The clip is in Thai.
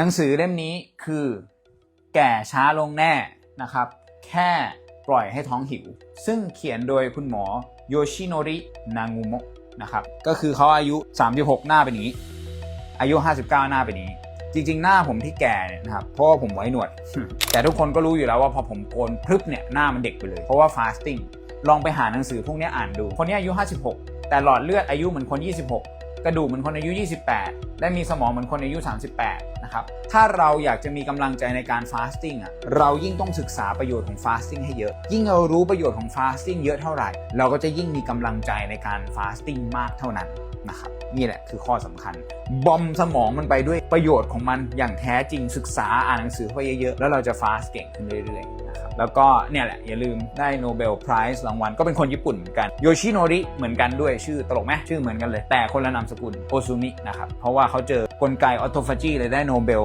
หนังสือเล่มนี้คือแก่ช้าลงแน่นะครับ แค่ปล่อยให้ท้องหิว ซึ่งเขียนโดยคุณหมอโยชิโนริ นางูโมะนะครับ ก็คือเขาอายุ 36 หน้าเป็นนี้ อายุ 59 หน้าเป็นอย่างนี้ จริง ๆ หน้าผมที่แก่เนี่ยนะครับ เพราะว่าผมไว้หนวด แต่ทุกคนก็รู้อยู่แล้วว่าพอผมโกนพรึบเนี่ยหน้ามันเด็กไปเลย เพราะว่า fasting ลองไปหาหนังสือพวกนี้อ่านดู คนนี้อายุ 56 แต่หลอดเลือดอายุเหมือนคน 26 กระดูกเหมือนคนอายุ 28 และมีสมองเหมือนคนอายุ 38 นะครับ ถ้าเราอยากจะมีกำลังใจในการ fasting อะ เรายิ่งต้องศึกษาประโยชน์ของ fasting ให้เยอะ ยิ่งเรารู้ประโยชน์ของ fasting เยอะเท่าไหร่ เราก็จะยิ่งมีกำลังใจในการ fasting มากเท่านั้นนะครับนี่แหละคือข้อสำคัญ บอมสมองมันไปด้วยประโยชน์ของมันอย่างแท้จริงศึกษาอ่านหนังสือเข้าไปเยอะๆ แล้วเราจะ fast เก่งขึ้นเรื่อยๆ แล้วก็เนี่ยแหละอย่าลืมได้โนเบลไพรส์รางวัลก็เป็นคนญี่ปุ่นเหมือนกันโยชิโนริเหมือนกันด้วยชื่อตลกไหมชื่อเหมือนกันเลย แต่คนละนามสกุลโอซุมินะครับเพราะว่าเขาเจอกลไกออโตฟาจีเลยได้โนเบล